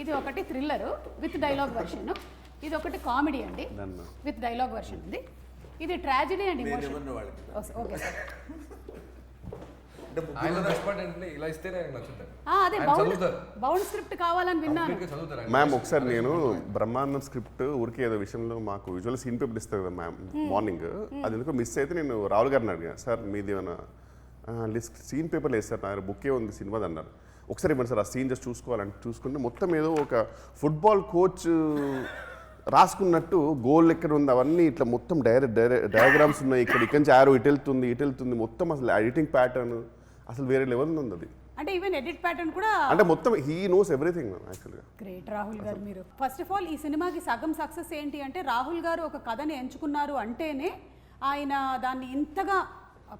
ఇది ఒకటి thriller with dialogue version ఇది ఒకటి కామెడీ అండి. విత్ డైలాగ్ వర్షన్ ఉంది. ఇది tragedy and okay sir. Bound script కావాలని విన్నాను. మ్యామ్ ఒకసారి నేను బ్రహ్మాండం స్క్రిప్ట్ ఊరికే ఏదో విషయంలో మాకు విజువల్ సీన్ పేపర్ ఇస్తారు కదా మ్యామ్ మార్నింగ్ అది ఎందుకో మిస్ అయితే నేను రాహుల్ గారిని అడిగాను సార్ మీది ఏమైనా లిస్ట్ సీన్ పేపర్ లేదు సార్ నా దగ్గర బుక్కే ఉంది సినిమాది అన్నారు. ఒకసారి ఇవ్వండి సార్ ఆ సీన్ జస్ట్ చూసుకోవాలని చూసుకుంటే మొత్తం ఏదో ఒక ఫుట్బాల్ కోచ్ రాసుకున్నట్టు గోల్ ఎక్కడ ఉంది అవన్నీ ఇట్లా మొత్తం డైరెక్ట్ డయాగ్రామ్స్ ఉన్నాయి. ఇక్కడ ఇక్కడి నుంచి ఆరో ఇటు వెళ్తుంది ఇటు వెళ్తుంది. మొత్తం అసలు ఎడిటింగ్ ప్యాటర్న్ అసలు వేరే లెవెల్ ఉంది అది. అంటే ఈవెన్ ఎడిట్ ప్యాటర్న్ కూడా అంటే మొత్తం హీ నోస్ ఎవ్రీథింగ్ యాక్చువల్గా గ్రేట్ రాహుల్ గారు మీరు. ఫస్ట్ ఆఫ్ ఆల్ ఈ సినిమాకి సగం సక్సెస్ ఏంటి అంటే రాహుల్ గారు ఒక కథని ఎంచుకున్నారు అంటేనే ఆయన దాన్ని ఇంతగా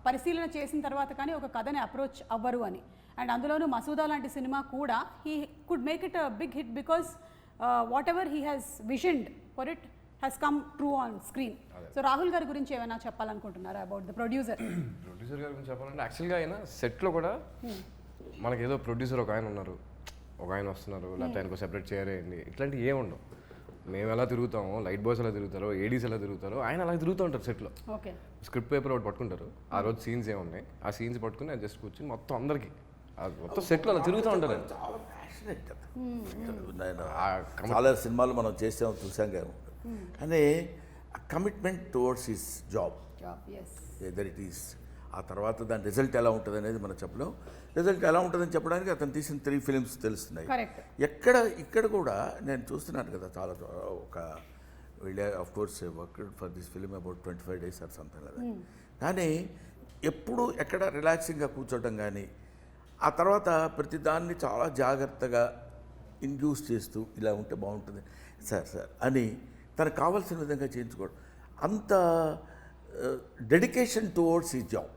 పరిశీలన చేసిన తర్వాత కానీ ఒక కథని అప్రోచ్ అవ్వరు అని. అండ్ అందులోనూ మసూదా లాంటి సినిమా కూడా he could make it a big hit because whatever he has visioned for it has come true on screen so Rahul గారి గురించి ఏమైనా చెప్పాలనుకుంటున్నారా అబౌట్ ద ప్రొడ్యూసర్ ప్రొడ్యూసర్ గారి గురించి చెప్పాలంటే యాక్చువల్గా ఆయన సెట్లో కూడా మనకి ఏదో ప్రొడ్యూసర్ ఒక ఆయన ఉన్నారు. ఒక ఆయన వస్తున్నారు. లేకపోతే ఆయనకు సెపరేట్ చేయాలండి ఇట్లాంటివి ఏమి ఉండవు. మేము ఎలా తిరుగుతామో లైట్ బాయ్స్ ఎలా తిరుగుతారో ఏడీస్ ఎలా తిరుగుతారో ఆయన అలా తిరుగుతూ ఉంటారు సెట్లో ఓకే స్క్రిప్ట్ పేపర్ ఒకటి పట్టుకుంటారు. ఆ రోజు సీన్స్ ఏమున్నాయి? ఆ సీన్స్ పట్టుకుని అది జస్ట్ కూర్చుని మొత్తం అందరికి మొత్తం సెట్లో అలా తిరుగుతూ ఉంటారు. ఆయన. చాలా ప్యాషనెట్ చాలా సినిమాలు మనం చేసాం చూసాం కదా. కానీ commitment towards his job whether it is ఆ తర్వాత దాని రిజల్ట్ ఎలా ఉంటుంది అనేది మనం చెప్పలేం. రిజల్ట్ ఎలా ఉంటుందని చెప్పడానికి అతను తీసిన త్రీ ఫిలిమ్స్ తెలుస్తున్నాయి. కరెక్ట్ ఎక్కడ ఇక్కడ కూడా నేను చూస్తున్నాను కదా చాలా ఒక వీళ్ళే of course work for this film about twenty five days or something కదా కానీ ఎప్పుడు ఎక్కడ రిలాక్సింగ్గా కూర్చోవడం కానీ ఆ తర్వాత ప్రతిదాన్ని చాలా జాగ్రత్తగా ఇండ్యూస్ చేస్తూ ఇలా ఉంటే బాగుంటుంది. సార్ సార్ అని తనకు కావాల్సిన విధంగా చేయించుకోవడం. అంత డెడికేషన్ టువర్డ్స్ ఈ జాబ్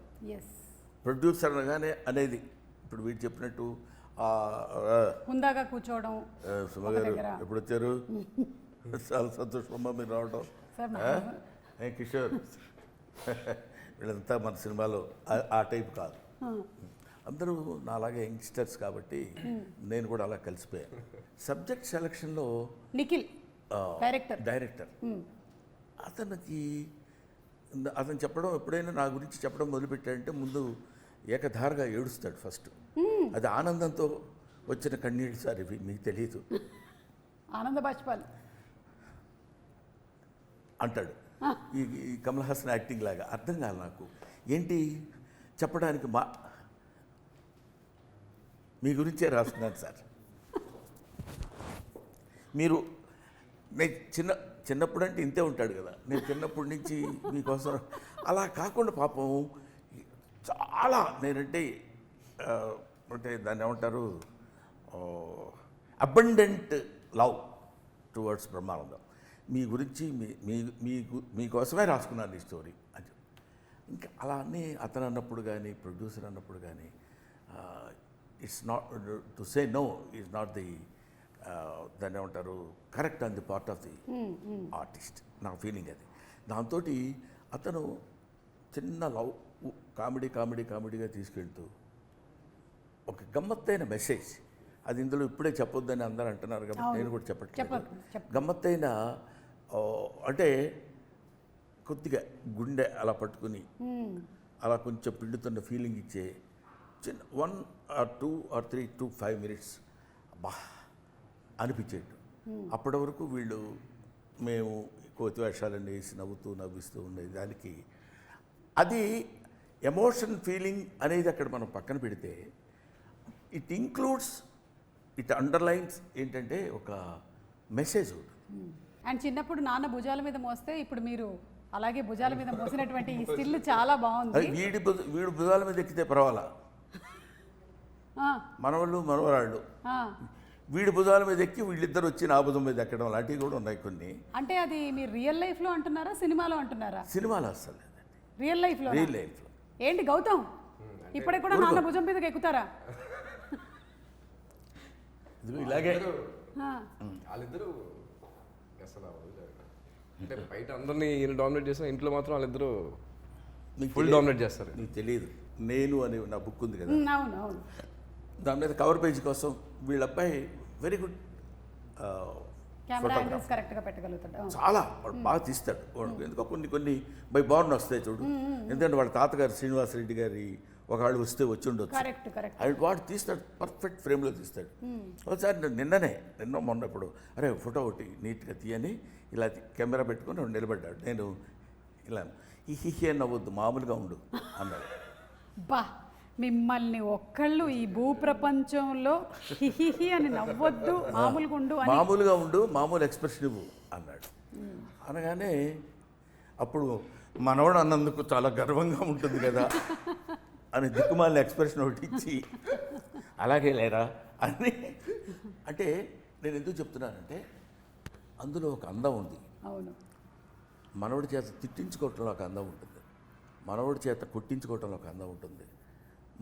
ప్రొడ్యూసర్ అనగానే అనేది ఇప్పుడు వీడు చెప్పినట్టు హుందాగా కూర్చోవడం ఆ, సుమ ఒక గారు దగ్గర. ఎప్పుడు వచ్చారు చాలా సంతోషం మీరు రావడం. కిషోర్. వీళ్ళంతా మన సినిమాలో ఆ టైప్ కాదు. అందరూ నాలాగే యంగ్స్టర్స్ కాబట్టి నేను కూడా అలా కలిసిపోయాను సబ్జెక్ట్ సెలక్షన్లో నిఖిల్ డైరెక్టర్. డైరెక్టర్. అతనికి అతను చెప్పడం ఎప్పుడైనా నా గురించి చెప్పడం మొదలుపెట్టాడంటే ముందు ఏకధారగా ఏడుస్తాడు ఫస్ట్. అది ఆనందంతో వచ్చిన కన్నీళ్ళు సార్ ఇవి మీకు తెలియదు ఆనంద బాజ్పాల్ అంటాడు. ఈ ఈ కమల్ హాసన్ యాక్టింగ్ లాగా అర్థం కాదు నాకు. ఏంటి? చెప్పడానికి మా మీ గురించే రాస్తున్నాను సార్. మీరు నేను చిన్న చిన్నప్పుడు అంటే ఇంతే ఉంటాడు కదా. నేను చిన్నప్పటి నుంచి మీకోసం అలా కాకుండా పాపం చాలా నేనంటే అంటే దాన్ని ఏమంటారు అబండెంట్ లవ్ టువర్డ్స్ బ్రహ్మానందం. మీ గురించి మీ మీ మీకు మీకోసమే రాసుకున్నాను ఈ స్టోరీ. అని ఇంకా అలా అన్నీ అతను అన్నప్పుడు కానీ ప్రొడ్యూసర్ అన్నప్పుడు కానీ it's not to say no is not the దాన్ని ఏమంటారు correct on the part of the artist నా ఫీలింగ్ అది. దాంతో అతను చిన్న లవ్ కామెడీ కామెడీ కామెడీగా తీసుకెళ్తూ ఒక గమ్మత్తైన మెసేజ్. అది ఇందులో ఇప్పుడే చెప్పొద్దని అందరూ అంటున్నారు కాబట్టి నేను కూడా చెప్పట్లేదు. గమ్మత్తైన అంటే కొద్దిగా గుండె అలా పట్టుకుని అలా కొంచెం పిండుతున్న ఫీలింగ్ ఇచ్చే చిన్న one or two or three two five minutes బా అనిపించేట్టు. అప్పటి వరకు వీళ్ళు మేము కోతి వేషాలన్నీ వేసి నవ్వుతూ నవ్విస్తూ ఉండే దానికి అది ఎమోషన్ ఫీలింగ్ అనేది అక్కడ మనం పక్కన పెడితే ఇట్ ఇంక్లూడ్స్ ఇట్ అండర్లైన్స్ ఏంటంటే ఒక మెసేజ్ అండ్ చిన్నప్పుడు నాన్న భుజాల మీద మోస్తే ఇప్పుడు మీరు అలాగే భుజాల మీద మోసినటువంటి ఈ స్టిల్ చాలా బాగుంది. వీడి భుజ- వీడు భుజాల మీద ఎక్కితే పర్వాలా? మనవాళ్ళు మనవరాళ్ళు. ఆ. వీడి భుజాల మీద ఎక్కి వీళ్ళిద్దరు వచ్చి నా భుజం మీద ఎక్కడం లాంటివి కూడా ఉన్నాయి కొన్ని. అంటే అది మీరు రియల్ లైఫ్లో అంటున్నారా సినిమాలో అంటున్నారా? సినిమాలు లేదండి. రియల్ లైఫ్లో రియల్ లైఫ్లో. ఏంటి గౌతమ్? ఇప్పటికి కూడా నాన్న భుజం మీదకి ఎక్కుతారా? ఇది ఇలాగే. ఆ, వాళ్ళిద్దరూ అసలు అంటే బయట అందరినీ ఈయన డామినేట్ చేసిన ఇంట్లో మాత్రం వాళ్ళిద్దరూ మీకు ఫుల్. డామినేట్ చేస్తారు. నీకు తెలియదు. నేను అనే నా బుక్ ఉంది కదా. అవును అవును. దాని మీద కవర్ పేజ్ కోసం వీళ్ళ అబ్బాయి వెరీ గుడ్. చాలా వాడు బాగా తీస్తాడు. వాడు ఎందుకో కొన్ని కొన్ని బై బార్న్ వస్తాయి చూడు. ఎందుకంటే వాళ్ళ తాతగారు శ్రీనివాసరెడ్డి గారి ఒకళ్ళు వస్తే వచ్చి ఉండొచ్చు. అది వాడు తీస్తాడు పర్ఫెక్ట్ ఫ్రేమ్లో తీస్తాడు. ఒకసారి నేను నిన్ననే నిన్న మొన్న ఇప్పుడు అరే ఫోటో ఒకటి నీట్గా తీయని ఇలా కెమెరా పెట్టుకొని వాడు నిలబడ్డాడు. నేను ఇలా ఈ హిహి అని నవ్వద్దు మామూలుగా ఉండు అన్నాడు. బా! మిమ్మల్ని ఒక్కళ్ళు ఈ భూ ప్రపంచంలో హిహిహి అని నవ్వొద్దు మామూలుగా ఉండు మామూలుగా ఉండు మామూలు ఎక్స్ప్రెషన్ ఇవ్వు అన్నాడు. అనగానే అప్పుడు మనవడు అన్నందుకు చాలా గర్వంగా ఉంటుంది కదా అని దిక్కుమాలిన ఎక్స్ప్రెషన్ ఒకటి ఇచ్చి అలాగే లేరా? అని. అంటే నేను ఎందుకు చెప్తున్నానంటే అందులో ఒక అందం ఉంది. అవును. మనవడి చేత తిట్టించుకోవటంలో ఒక అందం ఉంటుంది. మనవడి చేత కొట్టించుకోవటంలో ఒక అందం ఉంటుంది.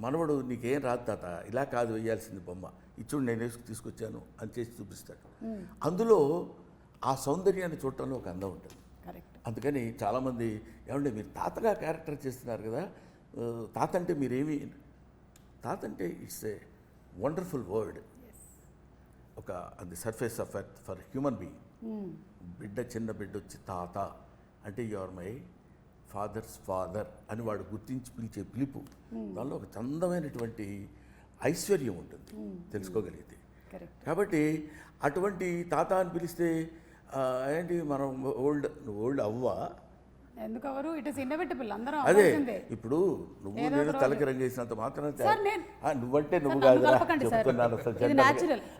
మనవడు నీకేం రాదు తాత ఇలా కాదు వేయాల్సింది బొమ్మ. ఇచ్చుడు నేను వేసుకు తీసుకొచ్చాను అని చేసి చూపిస్తాడు. అందులో ఆ సౌందర్యాన్ని చూడటంలో ఒక అందం ఉంటుంది. కరెక్ట్. అందుకని చాలామంది ఏమంటే మీరు తాతగా క్యారెక్టర్ చేస్తున్నారు కదా తాత అంటే మీరేమి తాత అంటే ఇట్స్ ఏ వండర్ఫుల్ వర్డ్. ఒక అది surface of earth for human being. బిడ్డ చిన్న బిడ్డ వచ్చి తాత అంటే ఆర్ మై ఫాదర్స్ ఫాదర్ అని వాడు గుర్తించి పిలిచే పిలుపు. దానిలో ఒక చందమైనటువంటి ఐశ్వర్యం ఉంటుంది. తెలుసుకోగలిగితే. కరెక్ట్ కాబట్టి అటువంటి తాత అని పిలిస్తే ఏంటి మనం ఓల్డ్ నువ్వు ఓల్డ్ అవ్వా? ఎందుకు ఎవరు ఇట్ ఇస్ ఇన్నోవేటబుల్ అందరం అదే ఇప్పుడు నువ్వు నేను తలకి రంగేసినంత మాత్రం సార్, నేను- నువ్వంటే నువ్వు సార్. చెప్తున్నాను ఇది.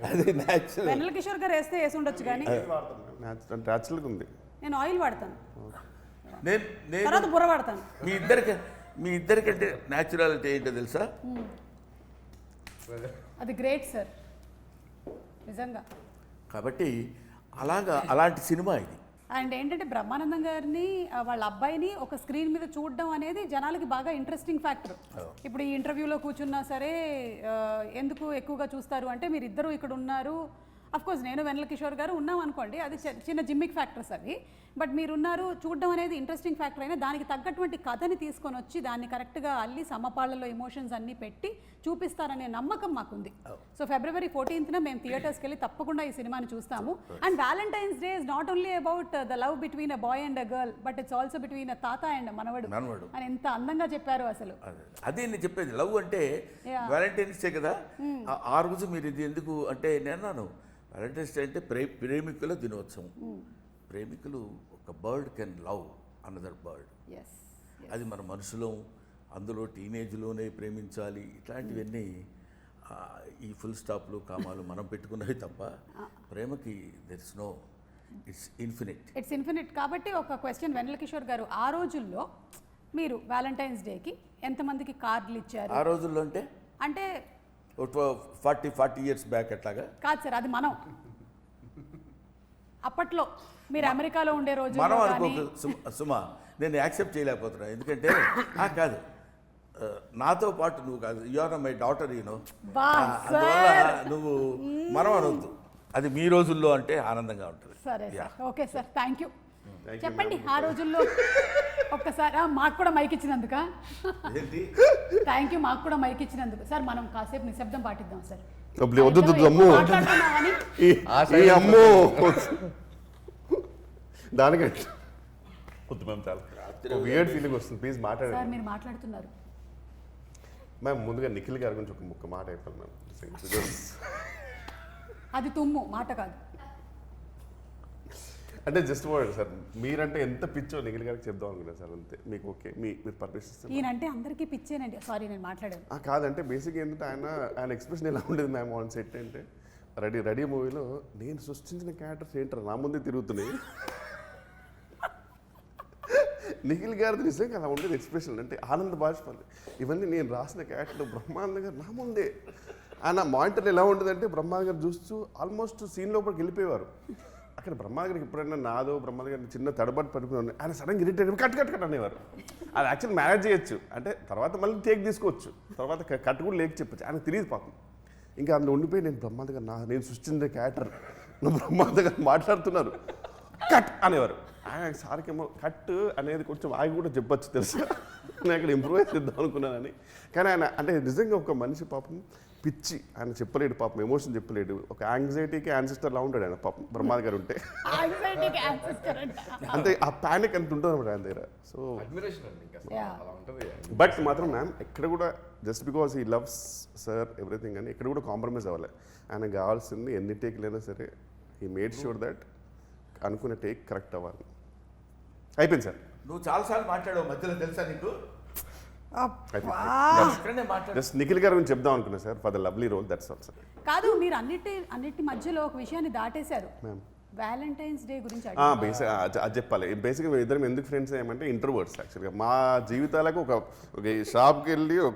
అది న్యాచురల్ వెన్నెల కిషోర్ గారు వేస్తే వేసి ఉండొచ్చు కానీ. న్యాచురల్గా ఉంది. నేను ఆయిల్ వాడతాను. నేను నేను తర్వాత బుర్ర వాడతాను మీ ఇద్దరికి మీ ఇద్దరికంటే న్యాచురాలిటీ ఏంటో తెలుసా? అది గ్రేట్ సార్ నిజంగా. కాబట్టి అలాగా అలాంటి సినిమా ఇది. అండ్ ఏంటంటే బ్రహ్మానందం గారిని వాళ్ళ అబ్బాయిని ఒక స్క్రీన్ మీద చూడడం అనేది జనాలకి బాగా ఇంట్రెస్టింగ్ ఫ్యాక్టర్ ఇప్పుడు ఈ ఇంటర్వ్యూలో కూర్చున్నా సరే ఎందుకు ఎక్కువగా చూస్తారు అంటే మీరు ఇద్దరు ఇక్కడ ఉన్నారు కోర్స్ నేను వెన్నెల కిషోర్ గారు ఉన్నాం అనుకోండి అది చిన్న జిమ్మిక్ ఫ్యాక్టర్స్ అవి. బట్ మీరు ఉన్నారు చూడడం అనేది ఇంట్రెస్టింగ్ ఫ్యాక్టర్ అయినా దానికి తగ్గటువంటి కథని తీసుకొని వచ్చి దాన్ని కరెక్ట్గా అల్లి సమపాళ్ళలో ఎమోషన్స్ అన్ని పెట్టి చూపిస్తారనే నమ్మకం మాకుంది. సో ఫిబ్రవరి ఫోర్టీన్త్న మేము థియేటర్స్కి వెళ్ళి తప్పకుండా ఈ సినిమాని చూస్తాము. And valentine's day is not only about the love between a boy and a girl but it's also between a తాత అండ్ మనవడు. అని ఎంత అందంగా చెప్పారు అసలు. అదే నేను చెప్పేది లవ్ అంటే. వ్యాలంటైన్స్ డే కదా? ఆ- ఆ రోజు మీరు ఇది ఎందుకు అంటే నేను వ్యాలంటైన్స్ డే అంటే ప్రే ప్రేమికుల దినోత్సవం. ప్రేమికులు ఒక bird can love another bird. అది మన మనుషులం అందులో టీనేజ్లోనే ప్రేమించాలి. ఇట్లాంటివన్నీ ఈ ఫుల్ స్టాప్లు కామాలు మనం పెట్టుకున్నవి తప్ప ప్రేమకి there's no it's infinite it's infinite కాబట్టి ఒక క్వశ్చన్ వెన్నెల కిషోర్ గారు ఆ రోజుల్లో మీరు వ్యాలంటైన్స్ డేకి ఎంతమందికి కార్డులు ఇచ్చారు? ఆ రోజుల్లో అంటే? అంటే ఫార్టీ ఫార్టీ ఇయర్స్ బ్యాక్ అట్లాగా? కాదు సార్ అది మనం. అప్పట్లో మీరు అమెరికాలో ఉండే రోజుల్లో మనం అనుకో సుమ- నేను యాక్సెప్ట్ చేయలేకపోతున్నా. ఎందుకంటే కాదు. నాతో పాటు నువ్వు కాదు you are my daughter you know అందువల్ల నువ్వు మనం అనొద్దు. అది మీ రోజుల్లో అంటే ఆనందంగా ఉంటుంది. సరే ఓకే సార్ థ్యాంక్ యూ చెప్పండి ఆ రోజుల్లో ఒక్కసారి మాకు కూడా మైక్ ఇచ్చినందుక? ఏంటి? థ్యాంక్ యూ మాకు కూడా మైక్ ఇచ్చినందుకు. సార్ మనం కాసేపు నిశ్శబ్దం పాటిద్దాం సార్. అమ్మో. దానికంటే వియర్డ్ ఫీలింగ్ వస్తుంది. ప్లీజ్ మాట్లాడండి. మీరు మాట్లాడుతున్నారు. మ్యామ్ ముందుగా నిఖిల్ గారి గురించి ఒక ముక్క మాట మ్యామ్ అది తుమ్ము మాట కాదు. అంటే జస్ట్ వర్డ్ సార్ మీరంటే ఎంత పిచ్చో నిఖిల్ గారికి చెప్దాం అనుకున్నాను సార్ అంతే. మీకు ఓకే. మీ మీరు పర్మిషన్ ఇస్తారు ఈయనంటే అందరికీ పిచ్చేనండి. సారీ నేను మాట్లాడాను. ఆ, కాదంటే బేసిక్ ఏంటంటే ఆయన ఆయన ఎక్స్ప్రెషన్ ఎలా ఉండేది మ్యామ్ ఆన్ సెట్ అంటే రెడీ రెడీ మూవీలో నేను సృష్టించిన క్యారెక్టర్స్ ఏంటారు? నా ముందే తిరుగుతున్నాయి. నిఖిల్ గారిది నిజంగా అలా ఉండేది ఎక్స్ప్రెషన్ అంటే ఆనంద బాష్పాలు ఇవన్నీ నేను రాసిన క్యారెక్టర్ బ్రహ్మానంద గారు నా ముందే. ఆయన మానిటర్ ఎలా ఉండేదంటే బ్రహ్మానంద గారు చూస్తూ ఆల్మోస్ట్ సీన్ లోపలికి వెళ్ళిపోయేవారు. అక్కడ బ్రహ్మాగారికి ఎప్పుడైనా నాదో బ్రహ్మాగారి చిన్న తడబాటు పడిపోయి ఆయన సడన్గా ఇరిటేట్ కట్ కట్ కట్ అనేవారు. అది యాక్చువల్ మేనేజ్ చేయొచ్చు. అంటే తర్వాత మళ్ళీ టేక్ తీసుకోవచ్చు. తర్వాత కట్ కూడా లేక చెప్పచ్చు. ఆయన తెలియదు పాపం. ఇంకా అందులో ఉండిపోయి నేను బ్రహ్మాండ నా నేను సృష్టించిన క్యారెక్టర్ నువ్వు బ్రహ్మాండ మాట్లాడుతున్నారు. కట్ అనేవారు. ఆయన సార్కేమో కట్ అనేది కొంచెం ఆగి కూడా చెప్పొచ్చు తెలుసా? నేను అక్కడ ఇంప్రూవ్ చేద్దాం అనుకున్నానని. కానీ ఆయన అంటే నిజంగా ఒక మనిషి పాపం పిచ్చి. ఆయన చెప్పలేడు పాపం ఎమోషన్ చెప్పలేడు. ఒక యాంగ్జైటీకి యాన్సిస్టర్ లా ఉంటాడు ఆయన పాపం. బ్రహ్మాద్ గారు ఉంటే. అంతే ఆ ప్యానిక్ అంత ఉంటుంది అనమాట ఆయన దగ్గర. సో అడ్మిరేషన్ అండి ఇంకా అసలు. Yeah. అలా ఉంటుంది. బట్ మాత్రం మ్యామ్ ఎక్కడ కూడా just because he loves sir everything అని ఎక్కడ కూడా కాంప్రమైజ్ అవ్వాలి. ఆయన కావాల్సింది ఎన్ని టేక్లైనా సరే ఈ మేడ్ షూర్ దట్ అనుకునే టేక్ కరెక్ట్ అవ్వాలి. అయిపోయింది సార్. నువ్వు చాలాసార్లు మాట్లాడావు మధ్యలో తెలుసా నీకు? జస్ట్ నిఖిల్ గారి గురించి చెప్దాం అనుకున్నా sir for the lovely role that's all sir కాదు మీరు అన్నిటి అన్నిటి మధ్యలో ఒక విషయాన్ని దాటేశారు. వ్యాలంటైన్స్ డే గురించి. బేసిక్ అది చెప్పాలి. బేసిక్గా ఇద్దరం ఎందుకు ఫ్రెండ్స్ ఏమంటే ఇంటర్వర్డ్స్ యాక్చువల్గా మా జీవితాలకు ఒక ఒక షాప్కి వెళ్ళి ఒక